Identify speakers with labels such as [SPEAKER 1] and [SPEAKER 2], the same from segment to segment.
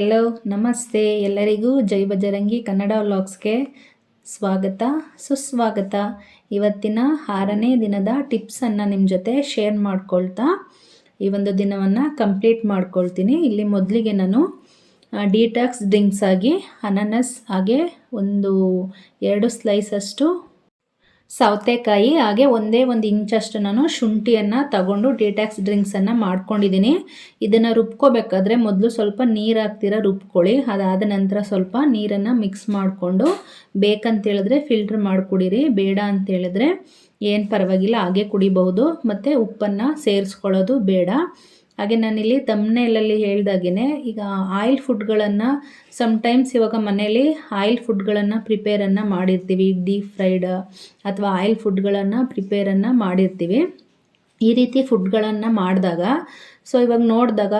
[SPEAKER 1] Hello ನಮಸ್ತೆ. ಎಲ್ಲರಿಗೂ ಜೈ ಬಜರಂಗಿ ಕನ್ನಡ ವ್ಲಾಗ್ಸ್ಗೆ ಸ್ವಾಗತ, ಸುಸ್ವಾಗತ. ಇವತ್ತಿನ ಆರನೇ ದಿನದ ಟಿಪ್ಸನ್ನು ನಿಮ್ಮ ಜೊತೆ ಶೇರ್ ಮಾಡ್ಕೊಳ್ತಾ ಈ ಒಂದು ದಿನವನ್ನು ಕಂಪ್ಲೀಟ್ ಮಾಡ್ಕೊಳ್ತೀನಿ. ಇಲ್ಲಿ ಮೊದಲಿಗೆ ನಾನು ಡಿಟಾಕ್ಸ್ ಡ್ರಿಂಕ್ಸ್ ಆಗಿ ಅನಾನಸ್ ಹಾಗೆ ಒಂದು ಎರಡು ಸ್ಲೈಸಷ್ಟು ಸೌತೆಕಾಯಿ ಹಾಗೆ ಒಂದೇ ಒಂದು ಇಂಚಷ್ಟು ನಾನು ಶುಂಠಿಯನ್ನು ತಗೊಂಡು ಡಿಟ್ಯಾಕ್ಸ್ ಡ್ರಿಂಕ್ಸನ್ನು ಮಾಡ್ಕೊಂಡಿದ್ದೀನಿ ಇದನ್ನು ರುಬ್ಕೋಬೇಕಾದ್ರೆ ಮೊದಲು ಸ್ವಲ್ಪ ನೀರು ಹಾಕ್ತೀರ ರುಬ್ಕೊಳ್ಳಿ. ಅದಾದ ನಂತರ ಸ್ವಲ್ಪ ನೀರನ್ನು ಮಿಕ್ಸ್ ಮಾಡಿಕೊಂಡು ಬೇಕಂತೇಳಿದ್ರೆ ಫಿಲ್ಟ್ರ್ ಮಾಡಿಕೊಡಿರಿ, ಬೇಡ ಅಂತೇಳಿದ್ರೆ ಏನು ಪರವಾಗಿಲ್ಲ, ಹಾಗೆ ಕುಡಿಬಹುದು. ಮತ್ತು ಉಪ್ಪನ್ನು ಸೇರಿಸ್ಕೊಳ್ಳೋದು ಬೇಡ. ಹಾಗೆ ನಾನಿಲ್ಲಿ ತಮ್ನೆಲಲ್ಲಿ ಹೇಳ್ದಾಗೆ ಈಗ ಆಯಿಲ್ ಫುಡ್ಗಳನ್ನು ಸಮ್ಟೈಮ್ಸ್ ಇವಾಗ ಮನೇಲಿ ಆಯಿಲ್ ಫುಡ್ಗಳನ್ನು ಪ್ರಿಪೇರನ್ನು ಮಾಡಿರ್ತೀವಿ ಡೀಪ್ ಫ್ರೈಡ್ ಅಥವಾ ಆಯಿಲ್ ಫುಡ್ಗಳನ್ನು ಪ್ರಿಪೇರನ್ನು ಮಾಡಿರ್ತೀವಿ. ಈ ರೀತಿ ಫುಡ್ಗಳನ್ನು ಮಾಡಿದಾಗ ಸೊ ಇವಾಗ ನೋಡಿದಾಗ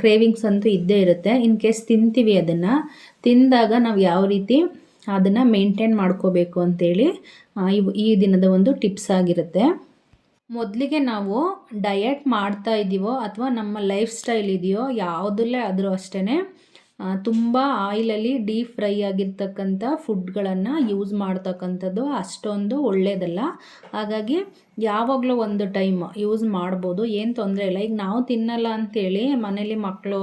[SPEAKER 1] ಕ್ರೇವಿಂಗ್ಸ್ ಅಂತೂ ಇದ್ದೇ ಇರುತ್ತೆ. ಇನ್ ಕೇಸ್ ತಿಂತೀವಿ ಅದನ್ನು, ತಿಂದಾಗ ನಾವು ಯಾವ ರೀತಿ ಅದನ್ನು ಮೇಂಟೈನ್ ಮಾಡ್ಕೋಬೇಕು ಅಂತೇಳಿ ಈ ದಿನದ ಒಂದು ಟಿಪ್ಸ್ ಆಗಿರುತ್ತೆ. ಮೊದಲಿಗೆ ನಾವು ಡಯಟ್ ಮಾಡ್ತಾ ಇದ್ದೀವೋ ಅಥವಾ ನಮ್ಮ ಲೈಫ್ ಸ್ಟೈಲ್ ಇದೆಯೋ ಯಾವುದಲ್ಲೇ ಆದರೂ ಅಷ್ಟೇ ತುಂಬ ಆಯಿಲಲ್ಲಿ ಡೀಪ್ ಫ್ರೈ ಆಗಿರ್ತಕ್ಕಂಥ ಫುಡ್ಗಳನ್ನು ಯೂಸ್ ಮಾಡ್ತಕ್ಕಂಥದ್ದು ಅಷ್ಟೊಂದು ಒಳ್ಳೆಯದಲ್ಲ ಹಾಗಾಗಿ ಯಾವಾಗಲೂ ಒಂದು ಟೈಮ್ ಯೂಸ್ ಮಾಡ್ಬೋದು, ಏನು ತೊಂದರೆ ಇಲ್ಲ. ಈಗ ನಾವು ತಿನ್ನಲ್ಲ ಅಂಥೇಳಿ ಮನೇಲಿ ಮಕ್ಕಳು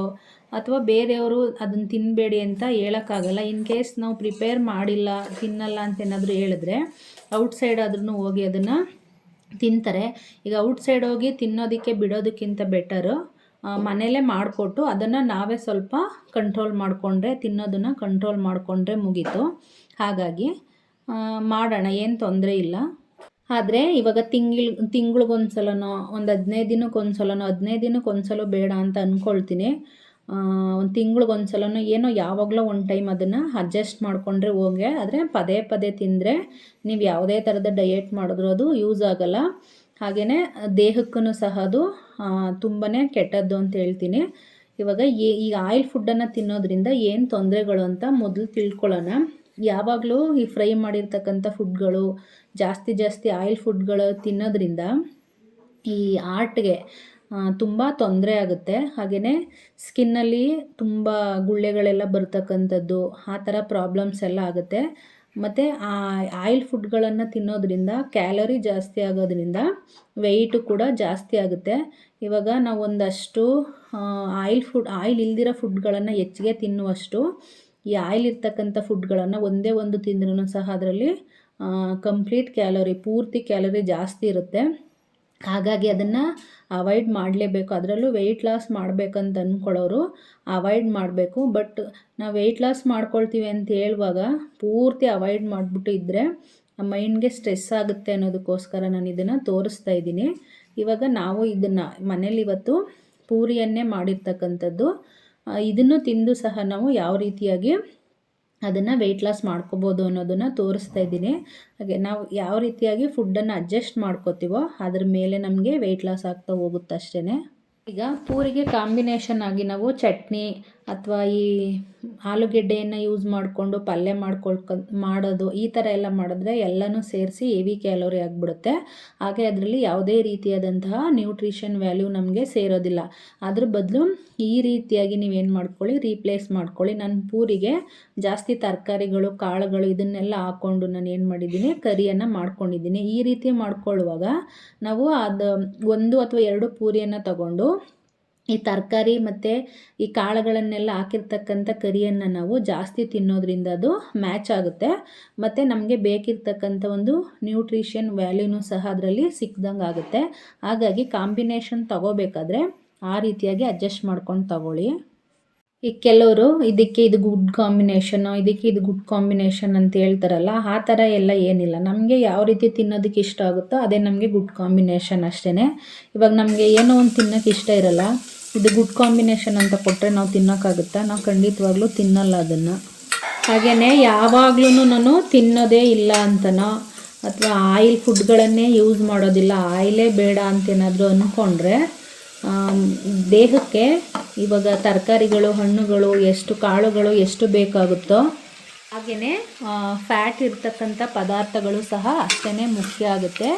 [SPEAKER 1] ಅಥವಾ ಬೇರೆಯವರು ಅದನ್ನು ತಿನ್ನಬೇಡಿ ಅಂತ ಹೇಳೋಕ್ಕಾಗಲ್ಲ. ಇನ್ ಕೇಸ್ ನಾವು ಪ್ರಿಪೇರ್ ಮಾಡಿಲ್ಲ, ತಿನ್ನಲ್ಲ ಅಂತ ಏನಾದರೂ ಹೇಳಿದ್ರೆ ಔಟ್ಸೈಡ್ ಆದ್ರೂ ಹೋಗಿ ಅದನ್ನು ತಿಂತಾರೆ. ಈಗ ಔಟ್ ಸೈಡ್ ಹೋಗಿ ತಿನ್ನೋದಕ್ಕೆ ಬಿಡೋದಕ್ಕಿಂತ ಬೆಟರು ಮನೆಯಲ್ಲೇ ಮಾಡಿಕೊಟ್ಟು ಅದನ್ನು ನಾವೇ ಸ್ವಲ್ಪ ಕಂಟ್ರೋಲ್ ಮಾಡಿಕೊಂಡ್ರೆ, ತಿನ್ನೋದನ್ನು ಕಂಟ್ರೋಲ್ ಮಾಡಿಕೊಂಡ್ರೆ ಮುಗೀತು. ಹಾಗಾಗಿ ಮಾಡೋಣ, ಏನು ತೊಂದರೆ ಇಲ್ಲ. ಆದರೆ ಇವಾಗ ತಿಂಗಳು, ತಿಂಗಳಿಗೊಂದ್ಸಲನೋ, ಒಂದು ಹದಿನೈದು ದಿನಕ್ಕೆ ಒಂದು ಹದಿನೈದು ದಿನಕ್ಕೆ ಒಂದು ಬೇಡ ಅಂತ ಅಂದ್ಕೊಳ್ತೀನಿ ಒಂದು ತಿಂಗ್ಳಿಗೆ ಒಂದು ಏನೋ ಯಾವಾಗಲೂ ಒಂದು ಟೈಮ್ ಅದನ್ನು ಅಡ್ಜಸ್ಟ್ ಮಾಡಿಕೊಂಡ್ರೆ ಹೋಗೆ. ಆದರೆ ಪದೇ ಪದೇ ತಿಂದರೆ ನೀವು ಯಾವುದೇ ಥರದ ಡಯೆಟ್ ಮಾಡಿದ್ರೂ ಅದು ಯೂಸ್ ಆಗೋಲ್ಲ. ಹಾಗೆಯೇ ದೇಹಕ್ಕೂ ಸಹ ಅದು ತುಂಬಾ ಕೆಟ್ಟದ್ದು ಅಂತ ಹೇಳ್ತೀನಿ. ಇವಾಗ ಈ ಆಯಿಲ್ ಫುಡ್ಡನ್ನು ತಿನ್ನೋದ್ರಿಂದ ಏನು ತೊಂದರೆಗಳು ಅಂತ ಮೊದಲು ತಿಳ್ಕೊಳ್ಳೋಣ. ಯಾವಾಗಲೂ ಈ ಫ್ರೈ ಮಾಡಿರ್ತಕ್ಕಂಥ ಫುಡ್ಗಳು ಜಾಸ್ತಿ ಜಾಸ್ತಿ ಆಯಿಲ್ ಫುಡ್ಗಳು ತಿನ್ನೋದ್ರಿಂದ ಈ ಆರ್ಟ್ಗೆ ತುಂಬ ತೊಂದರೆ ಆಗುತ್ತೆ. ಹಾಗೆಯೇ ಸ್ಕಿನ್ನಲ್ಲಿ ತುಂಬ ಗುಳ್ಳೆಗಳೆಲ್ಲ ಬರ್ತಕ್ಕಂಥದ್ದು, ಆ ಥರ ಪ್ರಾಬ್ಲಮ್ಸ್ ಎಲ್ಲ ಆಗುತ್ತೆ. ಮತ್ತು ಆ ಆಯಿಲ್ ಫುಡ್ಗಳನ್ನು ತಿನ್ನೋದ್ರಿಂದ, ಕ್ಯಾಲರಿ ಜಾಸ್ತಿ ಆಗೋದ್ರಿಂದ ವೆಯ್ಟು ಕೂಡ ಜಾಸ್ತಿ ಆಗುತ್ತೆ. ಇವಾಗ ನಾವು ಒಂದಷ್ಟು ಆಯಿಲ್ ಫುಡ್, ಆಯಿಲ್ ಇಲ್ದಿರೋ ಫುಡ್ಗಳನ್ನು ಹೆಚ್ಚಿಗೆ ತಿನ್ನುವಷ್ಟು, ಈ ಆಯಿಲ್ ಇರ್ತಕ್ಕಂಥ ಫುಡ್ಗಳನ್ನು ಒಂದೇ ಒಂದು ತಿಂದ್ರೂ ಸಹ ಅದರಲ್ಲಿ ಕಂಪ್ಲೀಟ್ ಕ್ಯಾಲೋರಿ, ಪೂರ್ತಿ ಕ್ಯಾಲೋರಿ ಜಾಸ್ತಿ ಇರುತ್ತೆ. ಹಾಗಾಗಿ ಅದನ್ನು ಅವಾಯ್ಡ್ ಮಾಡಲೇಬೇಕು. ಅದರಲ್ಲೂ ವೆಯ್ಟ್ ಲಾಸ್ ಮಾಡಬೇಕಂತ ಅಂದ್ಕೊಳ್ಳೋರು ಅವಾಯ್ಡ್ ಮಾಡಬೇಕು. ಬಟ್ ನಾವು ವೆಯ್ಟ್ ಲಾಸ್ ಮಾಡ್ಕೊಳ್ತೀವಿ ಅಂತ ಹೇಳುವಾಗ ಪೂರ್ತಿ ಅವಾಯ್ಡ್ ಮಾಡಿಬಿಟ್ಟು ಇದ್ದರೆ ಮೈಂಡ್ಗೆ ಸ್ಟ್ರೆಸ್ ಆಗುತ್ತೆ ಅನ್ನೋದಕ್ಕೋಸ್ಕರ ನಾನು ಇದನ್ನು ತೋರಿಸ್ತಾ ಇದ್ದೀನಿ. ಇವಾಗ ನಾವು ಇದನ್ನು ಮನೇಲಿ ಇವತ್ತು ಪೂರಿಯನ್ನೇ ಮಾಡಿರ್ತಕ್ಕಂಥದ್ದು. ಇದನ್ನು ತಿಂದು ಸಹ ನಾವು ಯಾವ ರೀತಿಯಾಗಿ ಅದನ್ನು ವೆಯ್ಟ್ ಲಾಸ್ ಮಾಡ್ಕೋಬೋದು ಅನ್ನೋದನ್ನು ತೋರಿಸ್ತಾ ಇದ್ದೀನಿ. ಹಾಗೆ ನಾವು ಯಾವ ರೀತಿಯಾಗಿ ಫುಡ್ಡನ್ನು ಅಡ್ಜಸ್ಟ್ ಮಾಡ್ಕೋತೀವೋ ಅದ್ರ ಮೇಲೆ ನಮಗೆ ವೆಯ್ಟ್ ಲಾಸ್ ಆಗ್ತಾ ಹೋಗುತ್ತೆ ಅಷ್ಟೇ ಈಗ ಪೂರಿಗೆ ಕಾಂಬಿನೇಷನ್ ಆಗಿ ನಾವು ಚಟ್ನಿ ಅಥವಾ ಈ ಆಲೂಗೆಡ್ಡೆಯನ್ನು ಯೂಸ್ ಮಾಡಿಕೊಂಡು, ಪಲ್ಯ ಮಾಡ್ಕೊಳ್ಕ, ಮಾಡೋದು, ಈ ಥರ ಎಲ್ಲ ಮಾಡಿದ್ರೆ ಎಲ್ಲನೂ ಸೇರಿಸಿ ಹೆವಿ ಕ್ಯಾಲೋರಿ ಆಗಿಬಿಡುತ್ತೆ. ಹಾಗೆ ಅದರಲ್ಲಿ ಯಾವುದೇ ರೀತಿಯಾದಂತಹ ನ್ಯೂಟ್ರಿಷನ್ ವ್ಯಾಲ್ಯೂ ನಮಗೆ ಸೇರೋದಿಲ್ಲ. ಅದ್ರ ಬದಲು ಈ ರೀತಿಯಾಗಿ ನೀವೇನು ಮಾಡ್ಕೊಳ್ಳಿ ರೀಪ್ಲೇಸ್ ಮಾಡ್ಕೊಳ್ಳಿ. ನನ್ನ ಪೂರಿಗೆ ಜಾಸ್ತಿ ತರಕಾರಿಗಳು, ಕಾಳುಗಳು ಇದನ್ನೆಲ್ಲ ಹಾಕ್ಕೊಂಡು ನಾನು ಏನು ಮಾಡಿದ್ದೀನಿ, ಕರಿಯನ್ನು ಮಾಡ್ಕೊಂಡಿದ್ದೀನಿ. ಈ ರೀತಿ ಮಾಡ್ಕೊಳ್ಳುವಾಗ ನಾವು ಅದು ಒಂದು ಅಥವಾ ಎರಡು ಪೂರಿಯನ್ನು ತಗೊಂಡು ಈ ತರಕಾರಿ ಮತ್ತು ಈ ಕಾಳುಗಳನ್ನೆಲ್ಲ ಹಾಕಿರ್ತಕ್ಕಂಥ ಕರಿಯನ್ನು ನಾವು ಜಾಸ್ತಿ ತಿನ್ನೋದ್ರಿಂದ ಅದು ಮ್ಯಾಚ್ ಆಗುತ್ತೆ. ಮತ್ತು ನಮಗೆ ಬೇಕಿರ್ತಕ್ಕಂಥ ಒಂದು ನ್ಯೂಟ್ರಿಷನ್ ವ್ಯಾಲ್ಯೂನೂ ಸಹ ಅದರಲ್ಲಿ ಸಿಕ್ದಂಗೆ ಆಗುತ್ತೆ. ಹಾಗಾಗಿ ಕಾಂಬಿನೇಷನ್ ತಗೋಬೇಕಾದ್ರೆ ಆ ರೀತಿಯಾಗಿ ಅಡ್ಜಸ್ಟ್ ಮಾಡ್ಕೊಂಡು ತಗೊಳ್ಳಿ. ಈ ಕೆಲವರು ಇದಕ್ಕೆ ಇದು ಗುಡ್ ಕಾಂಬಿನೇಷನು, ಇದಕ್ಕೆ ಇದು ಗುಡ್ ಕಾಂಬಿನೇಷನ್ ಅಂತ ಹೇಳ್ತಾರಲ್ಲ, ಆ ಥರ ಎಲ್ಲ ಏನಿಲ್ಲ. ನಮಗೆ ಯಾವ ರೀತಿ ತಿನ್ನೋದಕ್ಕೆ ಇಷ್ಟ ಆಗುತ್ತೋ ಅದೇ ನಮಗೆ ಗುಡ್ ಕಾಂಬಿನೇಷನ್ ಅಷ್ಟೇ ಇವಾಗ ನಮಗೆ ಏನೋ ಒಂದು ತಿನ್ನೋಕ್ಕೆ ಇಷ್ಟ ಇರಲ್ಲ ಇದು ಗುಡ್ ಕಾಂಬಿನೇಷನ್ ಅಂತ ಕೊಟ್ಟರೆ ನಾವು ತಿನ್ನೋಕ್ಕಾಗುತ್ತಾ? ನಾವು ಖಂಡಿತವಾಗ್ಲೂ ತಿನ್ನಲ್ಲ ಅದನ್ನು. ಹಾಗೆಯೇ ಯಾವಾಗ್ಲೂ ನಾನು ತಿನ್ನೋದೇ ಇಲ್ಲ ಅಂತನೋ, ಅಥವಾ ಆಯಿಲ್ ಫುಡ್ಗಳನ್ನೇ ಯೂಸ್ ಮಾಡೋದಿಲ್ಲ ಆಯಿಲೇ ಬೇಡ ಅಂತೇನಾದರೂ ಅಂದ್ಕೊಂಡ್ರೆ ದೇಹಕ್ಕೆ ಇವಾಗ ತರಕಾರಿಗಳು, ಹಣ್ಣುಗಳು ಎಷ್ಟು ಕಾಳುಗಳು ಎಷ್ಟು ಬೇಕಾಗುತ್ತೋ ಹಾಗೆಯೇ ಫ್ಯಾಟ್ ಇರ್ತಕ್ಕಂಥ ಪದಾರ್ಥಗಳು ಸಹ ಅಷ್ಟೇ ಮುಖ್ಯ ಆಗುತ್ತೆ.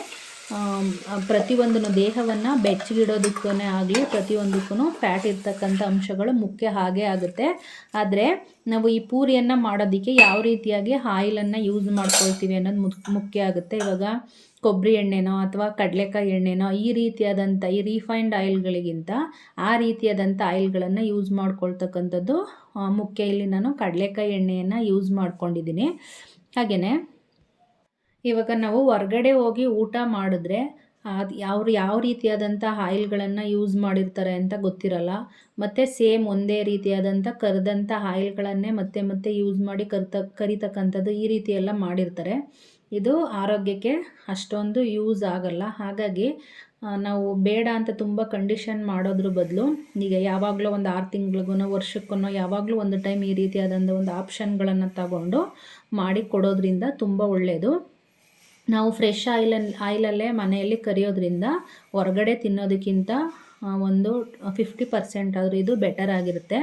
[SPEAKER 1] ಪ್ರತಿಯೊಂದನ್ನು ದೇಹವನ್ನು ಬೆಚ್ಚಗಿಡೋದಕ್ಕೂ ಆಗಲಿ ಪ್ರತಿಯೊಂದಕ್ಕೂ ಫ್ಯಾಟ್ ಇರ್ತಕ್ಕಂಥ ಅಂಶಗಳು ಮುಖ್ಯ ಹಾಗೆ ಆಗುತ್ತೆ. ಆದರೆ ನಾವು ಈ ಪೂರಿಯನ್ನು ಮಾಡೋದಕ್ಕೆ ಯಾವ ರೀತಿಯಾಗಿ ಆಯಿಲನ್ನು ಯೂಸ್ ಮಾಡ್ಕೊಳ್ತೀವಿ ಅನ್ನೋದು ಮುಖ್ಯ ಆಗುತ್ತೆ. ಇವಾಗ ಕೊಬ್ಬರಿ ಎಣ್ಣೆನೋ ಅಥವಾ ಕಡಲೆಕಾಯಿ ಎಣ್ಣೆನೋ ಈ ರೀತಿಯಾದಂಥ, ಈ ರಿಫೈನ್ಡ್ ಆಯಿಲ್ಗಳಿಗಿಂತ ಆ ರೀತಿಯಾದಂಥ ಆಯಿಲ್ಗಳನ್ನು ಯೂಸ್ ಮಾಡ್ಕೊಳ್ತಕ್ಕಂಥದ್ದು ಮುಖ್ಯ ಇಲ್ಲಿ ನಾನು ಕಡಲೆಕಾಯಿ ಎಣ್ಣೆಯನ್ನು ಯೂಸ್ ಮಾಡ್ಕೊಂಡಿದ್ದೀನಿ. ಹಾಗೆಯೇ ಇವಾಗ ನಾವು ಹೊರ್ಗಡೆ ಹೋಗಿ ಊಟ ಮಾಡಿದ್ರೆ ಅದು ಯಾವ ಯಾವ ರೀತಿಯಾದಂಥ ಆಯಿಲ್ಗಳನ್ನು ಯೂಸ್ ಮಾಡಿರ್ತಾರೆ ಅಂತ ಗೊತ್ತಿರಲ್ಲ. ಮತ್ತು ಸೇಮ್ ಒಂದೇ ರೀತಿಯಾದಂಥ ಕರೆದಂಥ ಆಯಿಲ್ಗಳನ್ನೇ ಮತ್ತೆ ಮತ್ತೆ ಯೂಸ್ ಮಾಡಿ ಕರಿತ, ಕರಿತಕ್ಕಂಥದ್ದು ಈ ರೀತಿ ಎಲ್ಲ ಮಾಡಿರ್ತಾರೆ. ಇದು ಆರೋಗ್ಯಕ್ಕೆ ಅಷ್ಟೊಂದು ಯೂಸ್ ಆಗಲ್ಲ. ಹಾಗಾಗಿ ನಾವು ಬೇಡ ಅಂತ ತುಂಬ ಕಂಡೀಷನ್ ಮಾಡೋದ್ರ ಬದಲು ಈಗ ಯಾವಾಗಲೂ ಒಂದು ಆರು ತಿಂಗಳಿಗೂ ವರ್ಷಕ್ಕೂ ಯಾವಾಗಲೂ ಒಂದು ಟೈಮ್ ಈ ರೀತಿಯಾದಂಥ ಒಂದು ಆಪ್ಷನ್ಗಳನ್ನು ತಗೊಂಡು ಮಾಡಿ ಕೊಡೋದ್ರಿಂದ ತುಂಬ ಒಳ್ಳೆಯದು ನಾವು ಫ್ರೆಶ್ ಆಯಿಲ್ ಆಯಿಲಲ್ಲೇ ಮನೆಯಲ್ಲಿ ಕರಿಯೋದ್ರಿಂದ ಹೊರಗಡೆ ತಿನ್ನೋದಕ್ಕಿಂತ ಒಂದು ಫಿಫ್ಟಿ ಪರ್ಸೆಂಟ್ ಆದರೂ ಇದು ಬೆಟರ್ ಆಗಿರುತ್ತೆ.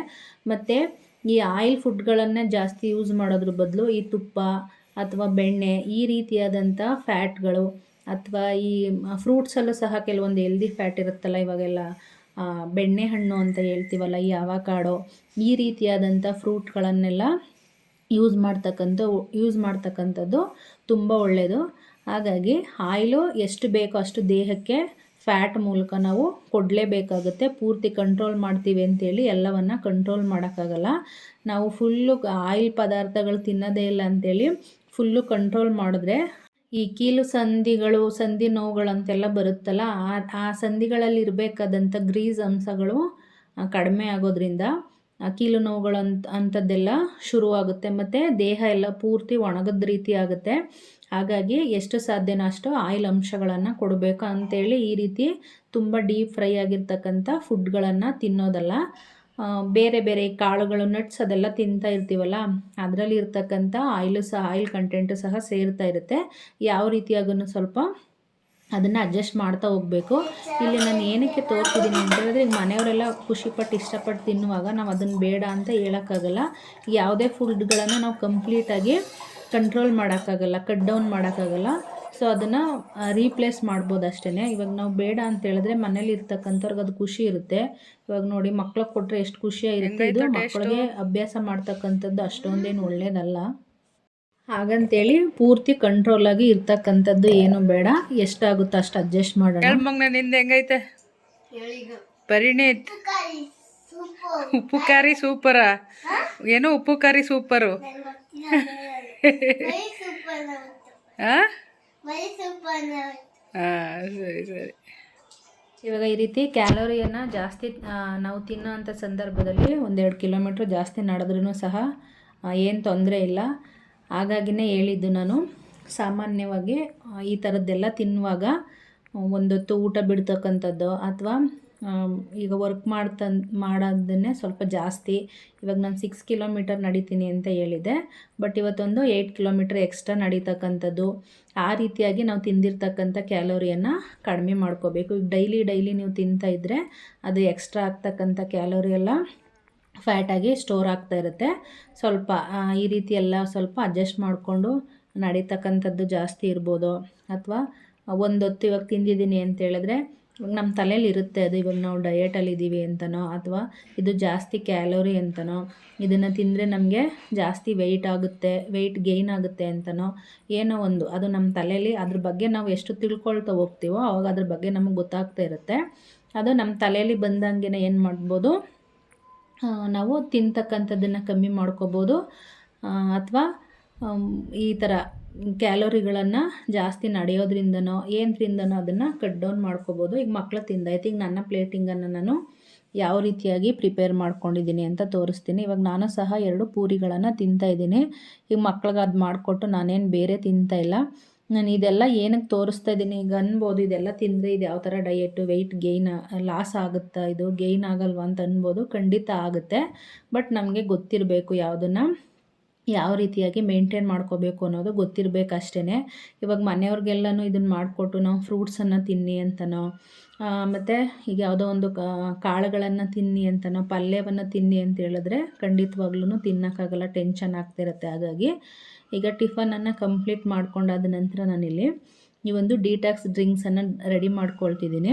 [SPEAKER 1] ಮತ್ತು ಈ ಆಯಿಲ್ ಫುಡ್ಗಳನ್ನೇ ಜಾಸ್ತಿ ಯೂಸ್ ಮಾಡೋದ್ರ ಬದಲು ಈ ತುಪ್ಪ ಅಥವಾ ಬೆಣ್ಣೆ ಈ ರೀತಿಯಾದಂಥ ಫ್ಯಾಟ್ಗಳು ಅಥವಾ ಈ ಫ್ರೂಟ್ಸಲ್ಲೂ ಸಹ ಕೆಲವೊಂದು ಎಲ್ದಿ ಫ್ಯಾಟ್ ಇರುತ್ತಲ್ಲ ಇವಾಗೆಲ್ಲ ಬೆಣ್ಣೆ ಹಣ್ಣು ಅಂತ ಹೇಳ್ತೀವಲ್ಲ ಈ ಅವಕಾಡೋ ಈ ರೀತಿಯಾದಂಥ ಫ್ರೂಟ್ಗಳನ್ನೆಲ್ಲ ಯೂಸ್ ಮಾಡ್ತಕ್ಕಂಥ ಯೂಸ್ ಮಾಡ್ತಕ್ಕಂಥದ್ದು ತುಂಬ ಒಳ್ಳೆಯದು ಹಾಗಾಗಿ ಆಯಿಲು ಎಷ್ಟು ಬೇಕೋ ಅಷ್ಟು ದೇಹಕ್ಕೆ ಫ್ಯಾಟ್ ಮೂಲಕ ನಾವು ಕೊಡಲೇಬೇಕಾಗುತ್ತೆ. ಪೂರ್ತಿ ಕಂಟ್ರೋಲ್ ಮಾಡ್ತೀವಿ ಅಂತೇಳಿ ಎಲ್ಲವನ್ನು ಕಂಟ್ರೋಲ್ ಮಾಡೋಕ್ಕಾಗಲ್ಲ. ನಾವು ಫುಲ್ಲು ಆಯಿಲ್ ಪದಾರ್ಥಗಳು ತಿನ್ನೋದೇ ಇಲ್ಲ ಅಂತೇಳಿ ಫುಲ್ಲು ಕಂಟ್ರೋಲ್ ಮಾಡಿದ್ರೆ ಈ ಕೀಲು ಸಂಧಿಗಳು, ಸಂಧಿ ನೋವುಗಳಂತೆಲ್ಲ ಬರುತ್ತಲ್ಲ, ಆ ಆ ಸಂಧಿಗಳಲ್ಲಿ ಇರಬೇಕಾದಂಥ ಗ್ರೀಸ್ ಅಂಶಗಳು ಕಡಿಮೆ ಆಗೋದ್ರಿಂದ ಕೀಲು ನೋವುಗಳಂತ ಅಂಥದ್ದೆಲ್ಲ ಶುರುವಾಗುತ್ತೆ. ಮತ್ತು ದೇಹ ಎಲ್ಲ ಪೂರ್ತಿ ಒಣಗದ ರೀತಿ ಆಗುತ್ತೆ. ಹಾಗಾಗಿ ಎಷ್ಟು ಸಾಧ್ಯನೋ ಅಷ್ಟು ಆಯಿಲ್ ಅಂಶಗಳನ್ನು ಕೊಡಬೇಕು ಅಂತೇಳಿ ಈ ರೀತಿ ತುಂಬ ಡೀಪ್ ಫ್ರೈ ಆಗಿರ್ತಕ್ಕಂಥ ಫುಡ್ಗಳನ್ನು ತಿನ್ನೋದಲ್ಲ. ಬೇರೆ ಬೇರೆ ಕಾಳುಗಳು ನಟ್ಸ್ ಅದೆಲ್ಲ ತಿಂತಾ ಇರ್ತೀವಲ್ಲ, ಅದರಲ್ಲಿ ಇರ್ತಕ್ಕಂಥ ಆಯಿಲು ಸಹ, ಆಯಿಲ್ ಕಂಟೆಂಟು ಸಹ ಸೇರ್ತಾ ಇರುತ್ತೆ. ಯಾವ ರೀತಿಯಾಗೂ ಸ್ವಲ್ಪ ಅದನ್ನು ಅಡ್ಜಸ್ಟ್ ಮಾಡ್ತಾ ಹೋಗಬೇಕು. ಇಲ್ಲಿ ನಾನು ಏನಕ್ಕೆ ತೋರಿಸಿದ್ದೀನಿ ಅಂತ ಹೇಳಿದ್ರೆ ಈಗ ಮನೆಯವರೆಲ್ಲ ಖುಷಿಪಟ್ಟು ಇಷ್ಟಪಟ್ಟು ತಿನ್ನುವಾಗ ನಾವು ಅದನ್ನು ಬೇಡ ಅಂತ ಹೇಳೋಕ್ಕಾಗಲ್ಲ. ಯಾವುದೇ ಫುಡ್ಗಳನ್ನು ನಾವು ಕಂಪ್ಲೀಟಾಗಿ ಕಂಟ್ರೋಲ್ ಮಾಡೋಕ್ಕಾಗಲ್ಲ ಕಟ್ ಡೌನ್ ಮಾಡೋಕ್ಕಾಗಲ್ಲ. ಸೊ ಅದನ್ನು ರೀಪ್ಲೇಸ್ ಮಾಡ್ಬೋದು ಅಷ್ಟೇ ಇವಾಗ ನಾವು ಬೇಡ ಅಂತ ಹೇಳಿದ್ರೆ ಮನೇಲಿ ಇರ್ತಕ್ಕಂಥವ್ರಿಗೆ ಅದು ಖುಷಿ ಇರುತ್ತೆ. ಇವಾಗ ನೋಡಿ ಮಕ್ಳಿಗೆ ಕೊಟ್ಟರೆ ಎಷ್ಟು ಖುಷಿಯಾಗಿರುತ್ತೆ. ಇದು ಮಕ್ಕಳಿಗೆ ಅಭ್ಯಾಸ ಮಾಡ್ತಕ್ಕಂಥದ್ದು ಅಷ್ಟೊಂದೇನು ಒಳ್ಳೇದಲ್ಲ. ಹಾಗಂತೇಳಿ ಪೂರ್ತಿ ಕಂಟ್ರೋಲ್ ಆಗಿ ಇರ್ತಕ್ಕಂಥದ್ದು ಏನು ಬೇಡ. ಎಷ್ಟಾಗುತ್ತೆ ಅಷ್ಟು ಅಡ್ಜಸ್ಟ್ ಮಾಡೋಣ.
[SPEAKER 2] ಮಗ್ನ ನಿಂದ ಹೆಂಗೈತೆ? ಪರಿಣಿತ್. ಉಪ್ಪು ಖಾರಿ ಸೂಪರ. ಏನು ಉಪ್ಪು ಕಾರಿ ಸೂಪರು? ಹಾಂ ಸರಿ ಸರಿ.
[SPEAKER 1] ಇವಾಗ ಈ ರೀತಿ ಕ್ಯಾಲೋರಿಯನ್ನು ಜಾಸ್ತಿ ನಾವು ನಾವು ತಿನ್ನೋವಂಥ ಸಂದರ್ಭದಲ್ಲಿ ಒಂದೆರಡು ಕಿಲೋಮೀಟ್ರ್ ಜಾಸ್ತಿ ನಡೆದ್ರೂ ಸಹ ಏನು ತೊಂದರೆ ಇಲ್ಲ. ಹಾಗಾಗಿನೇ ಹೇಳಿದ್ದು ನಾನು. ಸಾಮಾನ್ಯವಾಗಿ ಈ ಥರದ್ದೆಲ್ಲ ತಿನ್ನುವಾಗ ಒಂದೊತ್ತು ಊಟ ಬಿಡ್ತಕ್ಕಂಥದ್ದು ಅಥವಾ ಈಗ ವರ್ಕ್ ಮಾಡ್ತ ಮಾಡೋದನ್ನೇ ಸ್ವಲ್ಪ ಜಾಸ್ತಿ. ಇವಾಗ ನಾನು ಸಿಕ್ಸ್ ಕಿಲೋಮೀಟರ್ ನಡಿತೀನಿ ಅಂತ ಹೇಳಿದೆ. ಬಟ್ ಇವತ್ತೊಂದು ಏಯ್ಟ್ ಕಿಲೋಮೀಟರ್ ಎಕ್ಸ್ಟ್ರಾ ನಡೀತಕ್ಕಂಥದ್ದು. ಆ ರೀತಿಯಾಗಿ ನಾವು ತಿಂದಿರ್ತಕ್ಕಂಥ ಕ್ಯಾಲೋರಿಯನ್ನು ಕಡಿಮೆ ಮಾಡ್ಕೋಬೇಕು. ಈಗ ಡೈಲಿ ಡೈಲಿ ನೀವು ತಿಂತಾ ಇದ್ದರೆ ಅದು ಎಕ್ಸ್ಟ್ರಾ ಆಗ್ತಕ್ಕಂಥ ಕ್ಯಾಲೋರಿ ಎಲ್ಲ ಫ್ಯಾಟಾಗಿ ಸ್ಟೋರ್ ಆಗ್ತಾ ಇರುತ್ತೆ. ಸ್ವಲ್ಪ ಈ ರೀತಿ ಎಲ್ಲ ಸ್ವಲ್ಪ ಅಡ್ಜಸ್ಟ್ ಮಾಡಿಕೊಂಡು ನಡೀತಕ್ಕಂಥದ್ದು ಜಾಸ್ತಿ ಇರ್ಬೋದು. ಅಥವಾ ಒಂದೊತ್ತು ಇವಾಗ ತಿಂದಿದ್ದೀನಿ ಅಂತ ಹೇಳಿದ್ರೆ ಇವಾಗ ನಮ್ಮ ತಲೆಯಲ್ಲಿ ಇರುತ್ತೆ ಅದು. ಇವಾಗ ನಾವು ಡಯೆಟಲ್ಲಿ ಇದ್ದೀವಿ ಅಂತನೋ ಅಥವಾ ಇದು ಜಾಸ್ತಿ ಕ್ಯಾಲೋರಿ ಅಂತನೋ, ಇದನ್ನು ತಿಂದರೆ ನಮಗೆ ಜಾಸ್ತಿ ವೆಯ್ಟ್ ಆಗುತ್ತೆ ವೆಯ್ಟ್ ಗೇಯ್ನ್ ಆಗುತ್ತೆ ಅಂತನೋ ಏನೋ ಒಂದು. ಅದು ನಮ್ಮ ತಲೆಯಲ್ಲಿ ಅದ್ರ ಬಗ್ಗೆ ನಾವು ಎಷ್ಟು ತಿಳ್ಕೊಳ್ತಾ ಹೋಗ್ತೀವೋ ಅವಾಗ ಅದ್ರ ಬಗ್ಗೆ ನಮಗೆ ಗೊತ್ತಾಗ್ತಾ ಇರುತ್ತೆ. ಅದು ನಮ್ಮ ತಲೆಯಲ್ಲಿ ಬಂದಂಗೆ ಏನು ಮಾಡ್ಬೋದು ನಾವು ತಿಂತಕ್ಕಂಥದ್ದನ್ನು ಕಮ್ಮಿ ಮಾಡ್ಕೋಬೋದು. ಅಥವಾ ಈ ಥರ ಕ್ಯಾಲೋರಿಗಳನ್ನು ಜಾಸ್ತಿ ನಡೆಯೋದ್ರಿಂದನೋ, ಏನರಿಂದನೋ ಅದನ್ನು ಕಟ್ ಡೌನ್ ಮಾಡ್ಕೋಬೋದು. ಈಗ ಮಕ್ಕಳು ತಿಂದಾಯ್ತು ಈಗ ನನ್ನ ಪ್ಲೇಟಿಂಗನ್ನು ನಾನು ಯಾವ ರೀತಿಯಾಗಿ ಪ್ರಿಪೇರ್ ಮಾಡ್ಕೊಂಡಿದ್ದೀನಿ ಅಂತ ತೋರಿಸ್ತೀನಿ. ಇವಾಗ ನಾನು ಸಹ ಎರಡು ಪೂರಿಗಳನ್ನು ತಿಂತಾ ಇದ್ದೀನಿ. ಈಗ ಮಕ್ಳಿಗೆ ಅದು ಮಾಡಿಕೊಟ್ಟು ನಾನೇನು ಬೇರೆ ತಿಂತಾಯಿಲ್ಲ ನಾನು ಇದೆಲ್ಲ ಏನಕ್ಕೆ ತೋರಿಸ್ತಾ ಇದ್ದೀನಿ ಈಗ ಅನ್ಬೋದು ಇದೆಲ್ಲ ತಿಂದರೆ ಇದು ಯಾವ ಥರ ಡಯೆಟ್ಟು ವೆಯ್ಟ್ ಗೇಯ್ನ್ ಲಾಸ್ ಆಗುತ್ತಾ ಇದು ಗೇಯ್ನ್ ಆಗಲ್ವಾ ಅಂತ ಅನ್ಬೋದು ಖಂಡಿತ ಆಗುತ್ತೆ. ಬಟ್ ನಮಗೆ ಗೊತ್ತಿರಬೇಕು ಯಾವುದನ್ನು, ಯಾವ ರೀತಿಯಾಗಿ ಮೇಂಟೈನ್ ಮಾಡ್ಕೋಬೇಕು ಅನ್ನೋದು ಗೊತ್ತಿರಬೇಕು ಅಷ್ಟೇ ಇವಾಗ ಮನೆಯವ್ರಿಗೆಲ್ಲನೂ ಇದನ್ನು ಮಾಡಿಕೊಟ್ಟು ನಾವು ಫ್ರೂಟ್ಸನ್ನು ತಿನ್ನಿ ಅಂತನೋ ಮತ್ತು ಈಗ ಯಾವುದೋ ಒಂದು ಕಾಳುಗಳನ್ನು ತಿನ್ನಿ ಅಂತನೋ, ಪಲ್ಯವನ್ನು ತಿನ್ನಿ ಅಂತ ಹೇಳಿದ್ರೆ ಖಂಡಿತವಾಗ್ಲೂ ತಿನ್ನೋಕ್ಕಾಗಲ್ಲ ಟೆನ್ಷನ್ ಆಗ್ತಿರುತ್ತೆ ಹಾಗಾಗಿ. ಈಗ ಟಿಫನನ್ನು ಕಂಪ್ಲೀಟ್ ಮಾಡ್ಕೊಂಡಾದ ನಂತರ ನಾನಿಲ್ಲಿ ಈ ಒಂದು ಡಿಟಾಕ್ಸ್ ಡ್ರಿಂಕ್ಸನ್ನು ರೆಡಿ ಮಾಡ್ಕೊಳ್ತಿದ್ದೀನಿ.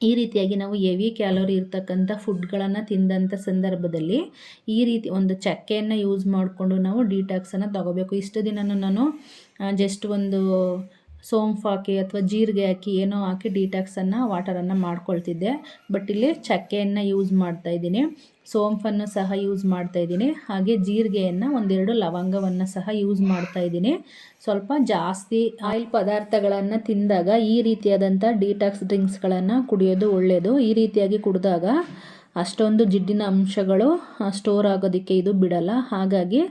[SPEAKER 1] ಈ ರೀತಿಯಾಗಿ ನಾವು ಹೆವಿ ಕ್ಯಾಲೋರಿ ಇರ್ತಕ್ಕಂಥ ಫುಡ್ಗಳನ್ನು ತಿಂದಂಥ ಸಂದರ್ಭದಲ್ಲಿ ಈ ರೀತಿ ಒಂದು ಚಕ್ಕೆಯನ್ನು ಯೂಸ್ ಮಾಡಿಕೊಂಡು ನಾವು ಡಿಟಾಕ್ಸನ್ನು ತಗೋಬೇಕು. ಇಷ್ಟು ದಿನ ನಾನು ಜಸ್ಟ್ ಒಂದು ಸೋಂಫು ಹಾಕಿ ಅಥವಾ ಜೀರಿಗೆ ಹಾಕಿ ಏನೋ ಹಾಕಿ ಡಿಟಾಕ್ಸನ್ನು ವಾಟರನ್ನು ಮಾಡ್ಕೊಳ್ತಿದ್ದೆ. ಬಟ್ ಇಲ್ಲಿ ಚಕ್ಕೆಯನ್ನು ಯೂಸ್ ಮಾಡ್ತಾ ಇದ್ದೀನಿ. ಸೋಂಫನ್ನು ಸಹ ಯೂಸ್ ಮಾಡ್ತಾ ಇದ್ದೀನಿ. ಹಾಗೆ ಜೀರಿಗೆಯನ್ನು ಒಂದೆರಡು ಲವಂಗವನ್ನು ಸಹ ಯೂಸ್ ಮಾಡ್ತಾ ಇದ್ದೀನಿ. ಸ್ವಲ್ಪ ಜಾಸ್ತಿ ಆಯಿಲ್ ಪದಾರ್ಥಗಳನ್ನು ತಿಂದಾಗ ಈ ರೀತಿಯಾದಂಥ ಡಿಟಾಕ್ಸ್ ಡ್ರಿಂಕ್ಸ್ಗಳನ್ನು ಕುಡಿಯೋದು ಒಳ್ಳೆಯದು ಈ ರೀತಿಯಾಗಿ ಕುಡಿದಾಗ ಅಷ್ಟೊಂದು ಜಿಡ್ಡಿನ ಅಂಶಗಳು ಸ್ಟೋರ್ ಆಗೋದಕ್ಕೆ ಇದು ಬಿಡಲ್ಲ. ಹಾಗಾಗಿ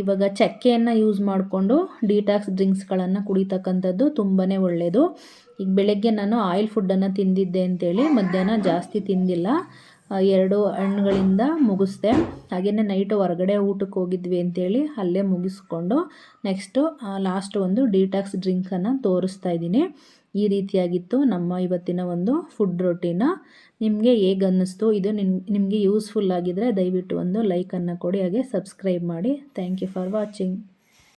[SPEAKER 1] ಇವಾಗ ಚಕ್ಕೆಯನ್ನು ಯೂಸ್ ಮಾಡಿಕೊಂಡು ಡಿಟಾಕ್ಸ್ ಡ್ರಿಂಕ್ಸ್ಗಳನ್ನು ಕುಡಿತಕ್ಕಂಥದ್ದು ತುಂಬಾ ಒಳ್ಳೆಯದು ಈಗ ಬೆಳಗ್ಗೆ ನಾನು ಆಯಿಲ್ ಫುಡ್ಡನ್ನು ತಿಂದಿದ್ದೆ ಅಂತೇಳಿ ಮಧ್ಯಾಹ್ನ ಜಾಸ್ತಿ ತಿಂದಿಲ್ಲ. ಎರಡು ಹಣ್ಣುಗಳಿಂದ ಮುಗಿಸ್ದೆ. ಹಾಗೆಯೇ ನೈಟ್ ಹೊರಗಡೆ ಊಟಕ್ಕೆ ಹೋಗಿದ್ವಿ ಅಂತೇಳಿ ಅಲ್ಲೇ ಮುಗಿಸ್ಕೊಂಡು ನೆಕ್ಸ್ಟು ಲಾಸ್ಟ್ ಒಂದು ಡಿಟಾಕ್ಸ್ ಡ್ರಿಂಕನ್ನು ತೋರಿಸ್ತಾ ಇದ್ದೀನಿ. ಈ ರೀತಿಯಾಗಿತ್ತು ನಮ್ಮ ಇವತ್ತಿನ ಒಂದು ಫುಡ್ ರೊಟೀನ ನಿಮಗೆ ಹೇಗೆ ಅನ್ನಿಸ್ತು? ಇದು ನಿಮ್, ನಿಮಗೆ ಯೂಸ್ಫುಲ್ ಆಗಿದ್ದರೆ ದಯವಿಟ್ಟು ಒಂದು ಲೈಕನ್ನು ಕೊಡಿ, ಹಾಗೆ ಸಬ್ಸ್ಕ್ರೈಬ್ ಮಾಡಿ. Thank you for watching